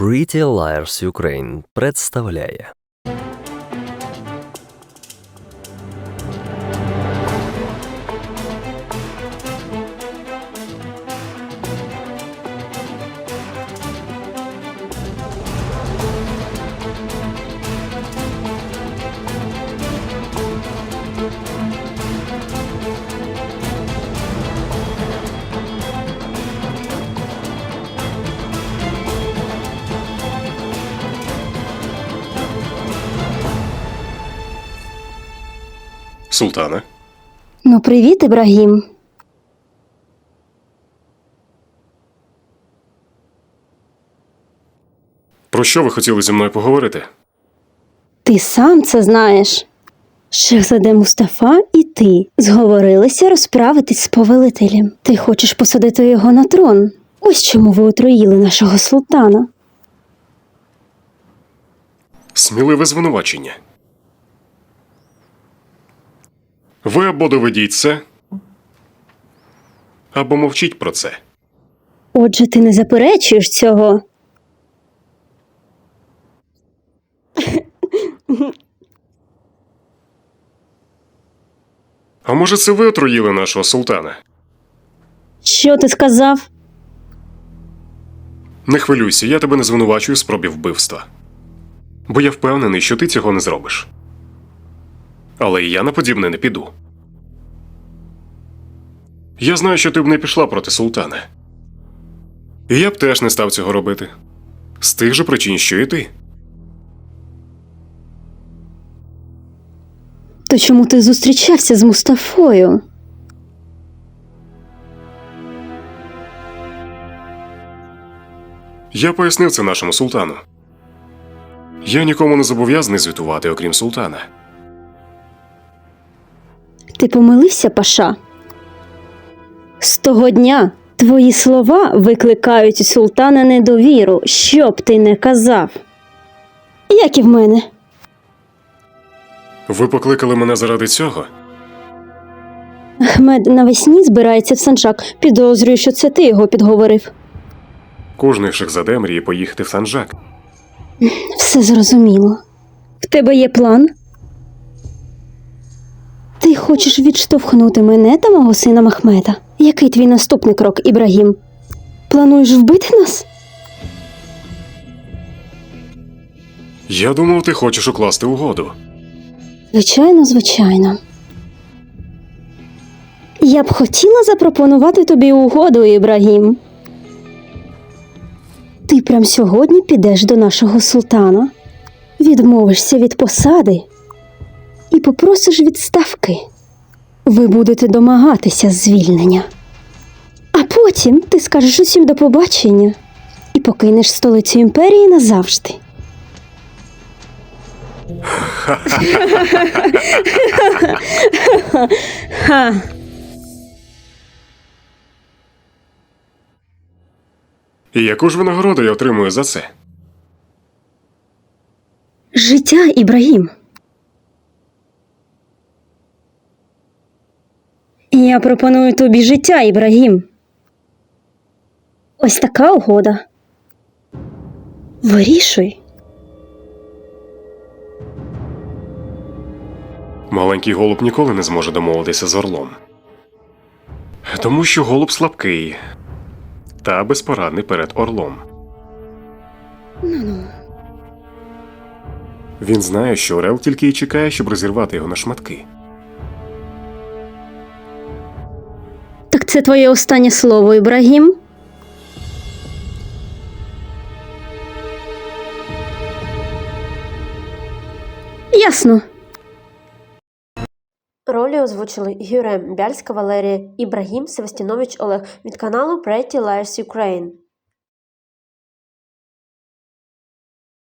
Pretty Liars Ukraine представляє Султане, Ну, привіт, Ібрагім. про що ви хотіли зі мною поговорити? Ти сам це знаєш. Шехзаде Мустафа і ти зговорилися розправитись з повелителем. Ти хочеш посадити його на трон. Ось чому ви отруїли нашого султана. Сміливе звинувачення. Ви або доведіть це, або мовчіть про це. Отже, ти не заперечуєш цього. А може, це ви отруїли нашого султана? Що ти сказав? Не хвилюйся, я тебе не звинувачую в спробі вбивства. Бо я впевнений, що ти цього не зробиш. Але і я на подібне не піду. Я знаю, що ти б не пішла проти султана. І я б теж не став цього робити. З тих же причин, що і ти. То чому ти зустрічався з Мустафою? Я пояснив це нашому султану. Я нікому не зобов'язаний звітувати, окрім султана. Ти помилився, паша? З того дня твої слова викликають у султана недовіру, що б ти не казав. Як і в мене. Ви покликали мене заради цього? Ахмед навесні збирається в Санджак. Підозрюю, що це ти його підговорив. Кожний шахзаде мріє поїхати в Санджак. Все зрозуміло. В тебе є план? Ти хочеш відштовхнути мене та мого сина Махмета. Який твій наступний крок, Ібрагім? Плануєш вбити нас? Я думав, ти хочеш укласти угоду. Звичайно, звичайно. Я б хотіла запропонувати тобі угоду, Ібрагім. Ти прям сьогодні підеш до нашого султана, відмовишся від посади і попросиш відставки. Ви будете домагатися звільнення. А потім ти скажеш усім до побачення і покинеш столицю імперії назавжди. І яку ж винагороду я отримую за це? Життя, Ібрагім. Я пропоную тобі життя, Ібрагім. Ось така угода. Вирішуй. Маленький голуб ніколи не зможе домовитися з орлом. Тому що голуб слабкий та безпорадний перед орлом. Ну-ну. Він знає, що Орел тільки й чекає, щоб розірвати його на шматки. Це твоє останнє слово, Ібрагім? Ясно. Ролі озвучили Гюрем Бяльська Валерія Ібрагім Севастінович Олег від каналу Pretty Liars Ukraine.